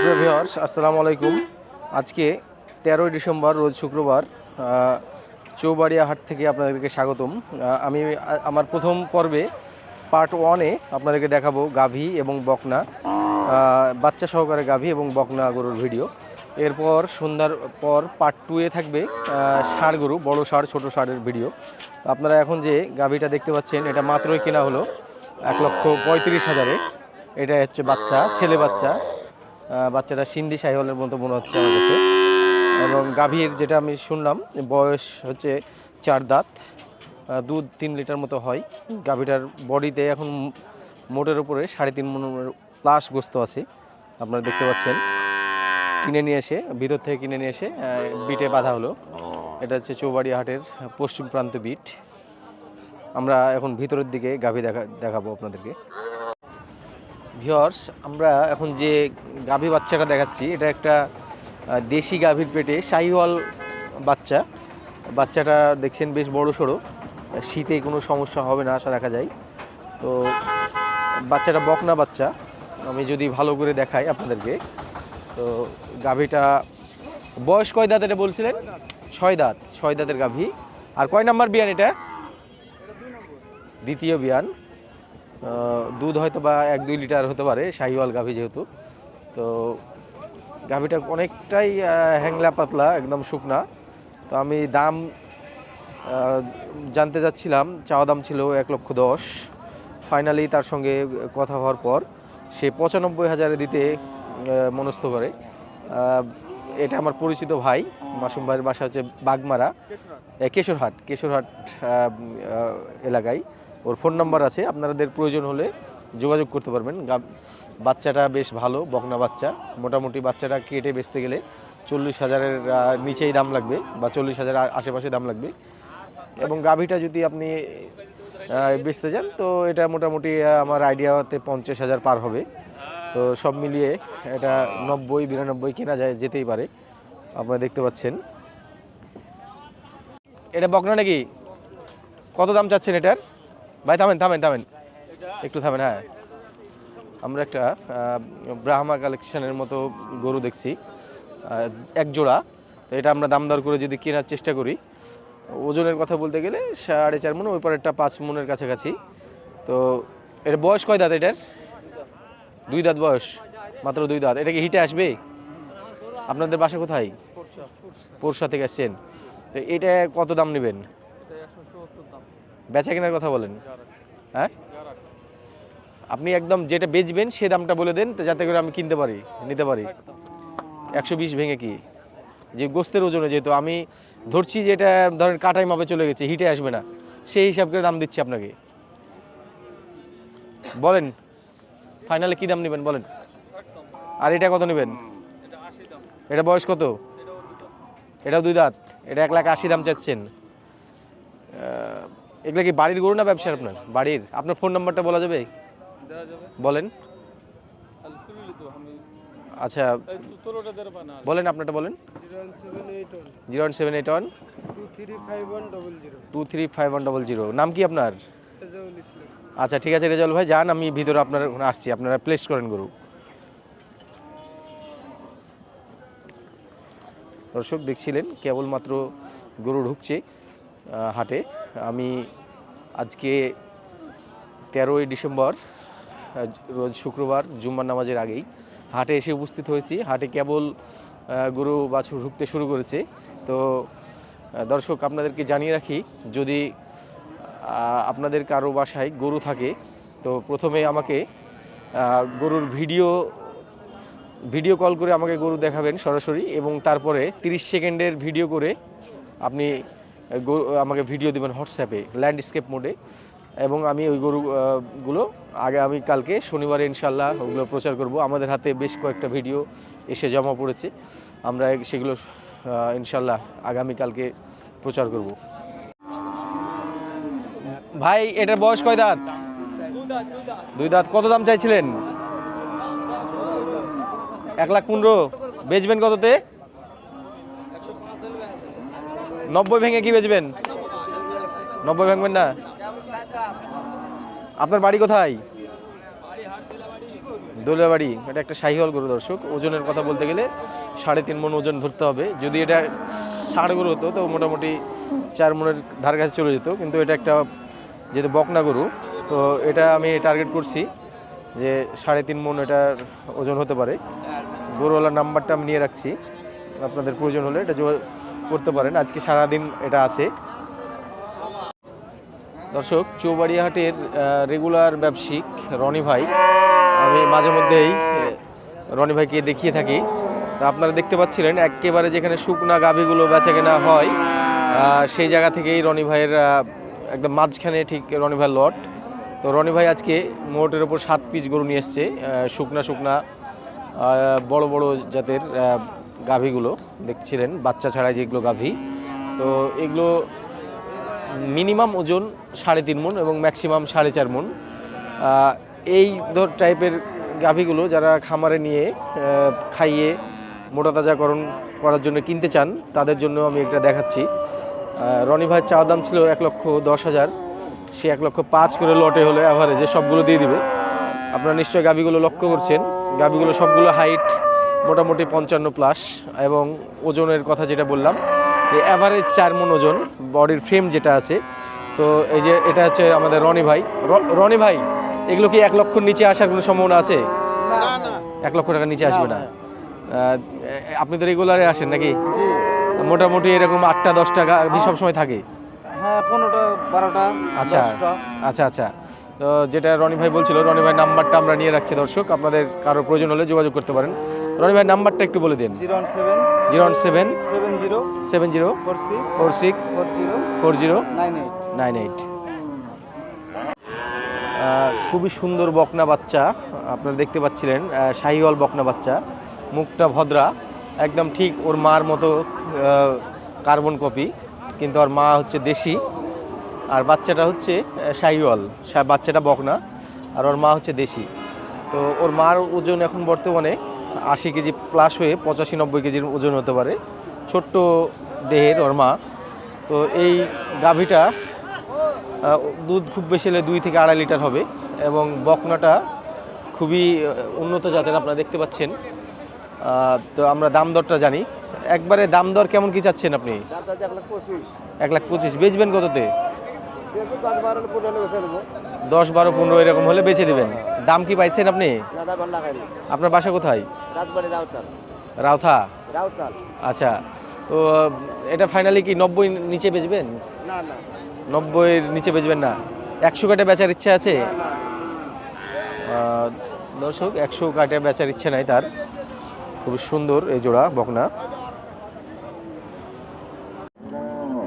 সুপ্রিয় ভিউয়ার্স আসসালামু আলাইকুম। আজকে তেরোই ডিসেম্বর, রোজ শুক্রবার চৌবাড়িয়া হাট থেকে আপনাদেরকে স্বাগতম। আমি আমার প্রথম পর্বে পার্ট ওয়ানে আপনাদেরকে দেখাবো গাভী এবং বকনা বাচ্চা সহকারে গাভী এবং বকনা গরুর ভিডিও এরপর সন্ধ্যার পর পার্ট টুয়ে থাকবে ষাঁড় গরু, বড় ষাঁড়, ছোট ষাঁড়ের ভিডিও আপনারা এখন যে গাভীটা দেখতে পাচ্ছেন, এটা মাত্রই কেনা হলো এক লক্ষ পঁয়ত্রিশ হাজারে। এটা হচ্ছে বাচ্চা, ছেলে বাচ্চা। বাচ্চাটা সিন্ধি সাহিওয়ালের মতো মনে হচ্ছে আমার কাছে। এবং গাভীর যেটা আমি শুনলাম, বয়স হচ্ছে চার দাঁত দুধ তিন লিটার মতো হয়। গাভীটার বডিতে এখন মোটের উপরে সাড়ে তিন মনের প্লাস গোস্ত আছে, আপনারা দেখতে পাচ্ছেন। কিনে নিয়ে এসে, ভিতর থেকে কিনে নিয়ে এসে বিটে বাঁধা হলো। এটা হচ্ছে চৌবাড়ি হাটের পশ্চিম প্রান্ত বিট। আমরা এখন ভিতরের দিকে গাভী দেখা, দেখাবো আপনাদেরকে। ভিওর্স আমরা এখন যে গাভী বাচ্চাটা দেখাচ্ছি, এটা একটা দেশি গাভীর পেটে শাহিওয়াল বাচ্চা। বাচ্চাটা দেখছেন বেশ বড় সড়ো। শীতে কোনো সমস্যা হবে না, আশা রাখা যায়। তো বাচ্চাটা বকনা বাচ্চা। আমি যদি ভালো করে দেখাই আপনাদেরকে। তো গাভীটা বয়স কয় দাঁত এটা বলছিলেন? ছয় দাঁত, ছয় দাঁতের গাভী। আর কয় নাম্বার বিয়ান এটা? দ্বিতীয় বিয়ান। দুধ হয়তো বা এক দুই লিটার হতে পারে, শাহিওয়াল গাভী যেহেতু। তো গাভীটা অনেকটাই হ্যাংলা পাতলা, একদম শুকনা। তো আমি দাম জানতে যাচ্ছিলাম, চাওয়া দাম ছিল এক লক্ষ দশ। ফাইনালি তার সঙ্গে কথা হওয়ার পর সে পঁচানব্বই হাজারে দিতে মনস্থ করে। এটা আমার পরিচিত ভাই, মাসুম ভাইয়ের বাসা হচ্ছে বাগমারা কেশরহাট কেশরহাট এলাকায়। ওর ফোন নাম্বার আছে, আপনাদের প্রয়োজন হলে যোগাযোগ করতে পারবেন। বাচ্চাটা বেশ ভালো, বকনা বাচ্চা। মোটামুটি বাচ্চাটা কেটে বেচতে গেলে চল্লিশ হাজারের নিচেই দাম লাগবে বা চল্লিশ হাজার আশেপাশে দাম লাগবে। এবং গাভীটা যদি আপনি বেচতে যান, তো এটা মোটামুটি আমার আইডিয়াতে পঞ্চাশ হাজার পার হবে। তো সব মিলিয়ে এটা নব্বই, বিরানব্বই কেনা যায়, যেতেই পারে। আপনারা দেখতে পাচ্ছেন। এটা বকনা নাকি? কত দাম চাচ্ছেন এটার? ভাই থামেন থামেন থামেন। একটু থামেন হ্যাঁ। আমরা একটা ব্রাহ্মা কালেকশনের মতো গরু দেখছি এক জোড়া। তো এটা আমরা দাম দর করে যদি কেনার চেষ্টা করি ওজনের কথা বলতে গেলে সাড়ে চার মন ওই পারেরটা পাঁচ মনের কাছাকাছি। তো এর বয়স কয় দাঁত এটার? দুই দাঁত বয়স মাত্র দুই দাঁত। এটা কি হিটে আসবে? আপনাদের বাসা কোথায়? পোরশা থেকে আসছেন। তো এটা কত দাম নেবেন? বেচা কেনার কথা বলেন। হ্যাঁ? আপনি একদম যেটা বেচবেন সে দামটা বলে দেন যাতে করে আমি কিনতে পারি, নিতে পারি। একশো বিশ ভেঙে কি? যে গোস্তের ওজনে যেহেতু আমি ধরছি যে এটা ধরেন কাটাই মাপে চলে গেছে, হিটে আসবে না, সেই হিসাব করে দাম দিচ্ছি আপনাকে। বলেন, ফাইনালে কি দাম নেবেন বলেন? আর এটা কত নেবেন? এটা বয়স কত? এটাও দুই দাঁত। এটা এক লাখ আশি দাম চাচ্ছেন। এগুলা কি বাড়ির গরু না ব্যবসার আপনার? বাড়ির? আপনার ফোন নাম্বারটা বলা যাবে? বলেন। আচ্ছা বলেন আপনারটা বলেন। Zero one seven eight one. Two three five one double zero. নাম কি আপনার? আচ্ছা ঠিক আছে রেজাউল ভাই যান আমি ভিতরে আপনার ওখানে আসছি। আপনারা প্লেস করেন গরু। দর্শক দেখছিলেন কেবলমাত্র গরু ঢুকছে হাটে। আমি আজকে তেরোই ডিসেম্বর রোজ শুক্রবার জুম্মার নামাজের আগেই হাটে এসে উপস্থিত হয়েছি। হাটে কেবল গরু, বাছুর ঢুকতে শুরু করেছে। তো দর্শক, আপনাদেরকে জানিয়ে রাখি, যদি আপনাদের কারও বাসায় গরু থাকে, তো প্রথমে আমাকে গরুর ভিডিও ভিডিও কল করে আমাকে গরু দেখাবেন সরাসরি এবং তারপরে 30 সেকেন্ডের ভিডিও করে আপনি আমাকে ভিডিও দেবেন হোয়াটসঅ্যাপে ল্যান্ডস্কেপ মোডে এবং আমি ওই গরুগুলো আগে আমি কালকে, শনিবারে ইনশাল্লাহ ওগুলো প্রচার করব। আমাদের হাতে বেশ কয়েকটা ভিডিও এসে জমা পড়েছে। আমরা সেগুলো ইনশাল্লাহ আগামীকালকে প্রচার করব। ভাই, এটার বয়স কয় দাঁত? দুই দাঁত। কত দাম চাইছিলেন? এক লাখ পনেরো। বেচবেন কততে? নব্বই ভেঙে কি বেচবেন? নব্বই ভাঙবেন না? আপনার বাড়ি কোথায়? দোলাবাড়ি, এটা একটা শাহিওয়াল গরু দর্শক। ওজনের কথা বলতে গেলে সাড়ে তিন মন ওজন ধরতে হবে। যদি এটা ষাড় গরু হতো, তো মোটামুটি চার মনের ধার কাছে চলে যেত। কিন্তু এটা একটা যেহেতু বকনা গরু, তো এটা আমি টার্গেট করছি যে সাড়ে তিন মন এটার ওজন হতে পারে। গরুওয়ালার নাম্বারটা আমি নিয়ে রাখছি। আপনাদের প্রয়োজন হলে এটা করতে পারেন। আজকে সারাদিন এটা আছে। দর্শক, চৌবাড়িয়াহাটের রেগুলার ব্যবসায়িক রনি ভাই। আমি মাঝে মধ্যেই রনি ভাইকে দেখিয়ে থাকি। তা আপনারা দেখতে পাচ্ছিলেন, একেবারে যেখানে শুকনা গাভীগুলো বেচা কেনা হয় সেই জায়গা থেকেই রনি ভাইয়ের একদম মাঝখানে ঠিক রনি ভাইয়ের লট। তো রনি ভাই আজকে মোটের ওপর সাত পিস গরু নিয়ে এসছে শুকনা শুকনা বড় বড় জাতের গাভীগুলো দেখছিলেন, বাচ্চা ছাড়া যেগুলো গাভী। তো এগুলো মিনিমাম ওজন সাড়ে তিন মন এবং ম্যাক্সিমাম সাড়ে চার মন এই ধর টাইপের গাভীগুলো যারা খামারে নিয়ে খাইয়ে মোটা তাজাকরণ করার জন্য কিনতে চান, তাদের জন্য আমি এটা দেখাচ্ছি। রনি ভাইয়ের চাওয়া দাম ছিল এক লক্ষ দশ হাজার। সে এক লক্ষ পাঁচ করে লটে হলে অ্যাভারেজে সবগুলো দিয়ে দিবে। আপনারা নিশ্চয়ই গাভীগুলো লক্ষ্য করছেন। গাভীগুলো সবগুলো হাইট মোটামুটি পঞ্চান্ন প্লাস এবং ওজনের কথা যেটা বললাম এই অ্যাভারেজ চার মন ওজন বডির ফ্রেম যেটা আছে। তো এই যে এটা হচ্ছে আমাদের রনি ভাই। রনি ভাই এগুলো কি এক লক্ষর নিচে আসার কোনো সম্ভাবনা আছে? এক লক্ষ টাকার নিচে আসবে না? আপনি তো রেগুলারে আসেন নাকি? মোটামুটি এরকম আটটা দশটা গাভী সবসময় থাকে? হ্যাঁ পনেরোটা বারোটা আচ্ছা। আচ্ছা আচ্ছা। যেটা রনি ভাই বলছিল রনি ভাই নাম্বারটা আমরা নিয়ে রাখছি দর্শক আপনাদের কারও প্রয়োজন হলে যোগাযোগ করতে পারেন। রনি ভাই নাম্বারটা একটু বলে দিন। Zero one seven zero one seven seven zero seven zero four six four six four zero four zero nine eight. Nine eight. খুবই সুন্দর বকনা বাচ্চা আপনারা দেখতে পাচ্ছিলেন শাহিওয়াল বকনা বাচ্চা মুখটা ভদ্রা একদম ঠিক ওর মার মতো কার্বন কপি কিন্তু ওর মা হচ্ছে দেশি। আর বাচ্চাটা হচ্ছে শা- বাচ্চাটা বকনা আর ওর মা হচ্ছে দেশি। তো ওর মার ওজন এখন বর্তমানে আশি কেজি প্লাস হয়ে পঁচাশি নব্বই কেজির ওজন হতে পারে। ছোট্ট দেহের ওর মা। তো এই গাভীটা দুধ খুব বেশি হলে দুই থেকে আড়াই লিটার হবে এবং বকনাটা খুবই উন্নত জাতের আপনারা দেখতে পাচ্ছেন। তো আমরা দাম দরটা জানি। একবারে দাম দর কেমন কি চাচ্ছেন আপনি? এক লাখ পঁচিশ। বেচবেন কততে? দশ বারো পনেরো বেছে এরকম হলে বেচে দেবেন। দাম কি পাইছেন আপনি? আপনার বাসা কোথায়? রাউথা। আচ্ছা তো, এটা ফাইনালি কি নব্বই নিচে বেচবেন? নব্বইয়ের নিচে বেচবেন না। একশো কাটে বেচার ইচ্ছা আছে? দর্শক, একশো কাটে বেচার ইচ্ছে নাই তার। খুব সুন্দর এই জোড়া বকনা।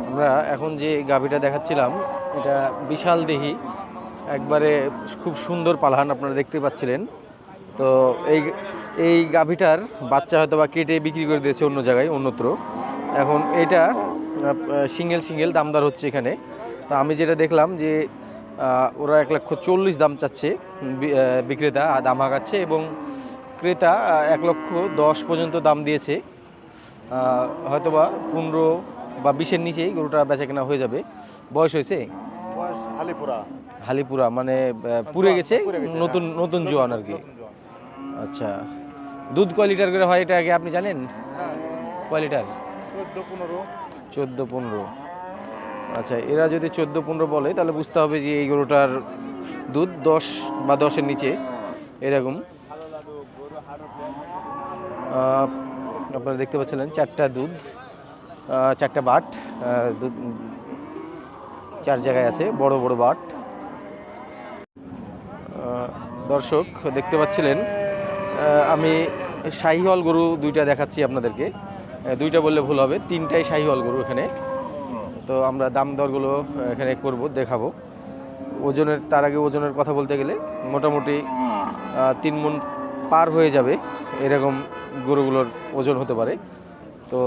আমরা এখন যে গাভীটা দেখাচ্ছিলাম এটা বিশাল দেহি। একবারে খুব সুন্দর পালহান আপনারা দেখতে পাচ্ছিলেন। তো এই এই গাভীটার বাচ্চা হয়তো বা কেটে বিক্রি করে দিয়েছে অন্য জায়গায়, অন্যত্র। এখন এটা সিঙ্গেল সিঙ্গেল দামদার হচ্ছে এখানে। তো আমি যেটা দেখলাম যে ওরা এক লক্ষ চল্লিশ দাম চাচ্ছে বিক্রেতা দাম হাঁকাচ্ছে এবং ক্রেতা এক লক্ষ দশ পর্যন্ত দাম দিয়েছে। হয়তোবা পনেরো বা বিশের নিচেই গরুটা বেচা কেনা হয়ে যাবে। বয়স হয়েছে? বয়স আলিপুরা হালিপুরা মানে আহ, পুড়ে গেছে? নতুন হ্যাঁ। নতুন জোয়ান আর কি? আচ্ছা। দুধ কয় লিটার করে হয় এটা আগে আপনি জানেন? হ্যাঁ। কয় লিটার? চোদ্দ পনেরো। চোদ্দ পনেরো। আচ্ছা এরা যদি চোদ্দ পনেরো বলে তাহলে বুঝতে হবে যে এই গরুটার দুধ দশ বা দশের নিচে এরকম। আপনারা দেখতে পাচ্ছিলেন চারটা দুধ। চারটা বাট চার জায়গায় আছে, বড় বড় বাট। দর্শক, দেখতে পাচ্ছিলেন আমি শাহিওয়াল গরু দুইটা দেখাচ্ছি আপনাদেরকে। দুইটা বললে ভুল হবে, তিনটাই শাহিওয়াল গরু এখানে। তো আমরা দাম দরগুলো এখানে করব, দেখাবো। ওজনের, তার আগে ওজনের কথা বলতে গেলে, মোটামুটি তিন মন পার হয়ে যাবে, এরকম গরুগুলোর ওজন হতে পারে। তো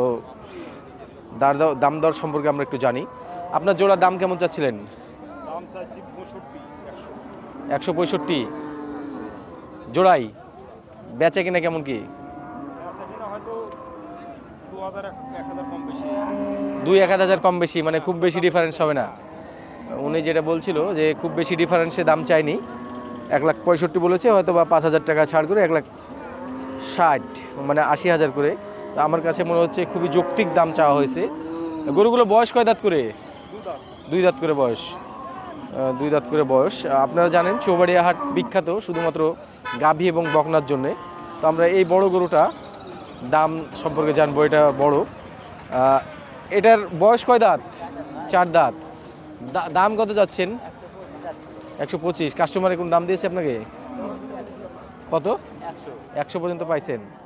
দাম দর সম্পর্কে আমরা একটু জানি। আপনার জোড়া দাম কেমন চাচ্ছিলেন? একশো। পঁয়ষট্টি। জোড়াই বেচা কিনা কেমন কি? দুই এক হাজার কম বেশি মানে খুব বেশি ডিফারেন্স হবে না। উনি যেটা বলছিল যে খুব বেশি ডিফারেন্সে দাম চাইনি এক লাখ পঁয়ষট্টি বলেছে হয়তো বা পাঁচ হাজার টাকা ছাড় করে এক লাখ ষাট মানে আশি হাজার করে। তো আমার কাছে মনে হচ্ছে খুবই যৌক্তিক দাম চাওয়া হয়েছে। গরুগুলো বয়স কয় দাঁত করে? দুই দাঁত। করে বয়স। দুই দাঁত করে বয়স। আপনারা জানেন চৌবাড়িয়া হাট বিখ্যাত শুধুমাত্র গাভী এবং বকনার জন্যে। তো আমরা এই বড় গরুটা দাম সম্পর্কে জানব এটা বড়। এটার বয়স কয় দাঁত? চার দাঁত। দা- দাম কত যাচ্ছেন? একশো পঁচিশ। কাস্টমারে কোন দাম দিয়েছে আপনাকে? কত? একশো পর্যন্ত পাইছেন।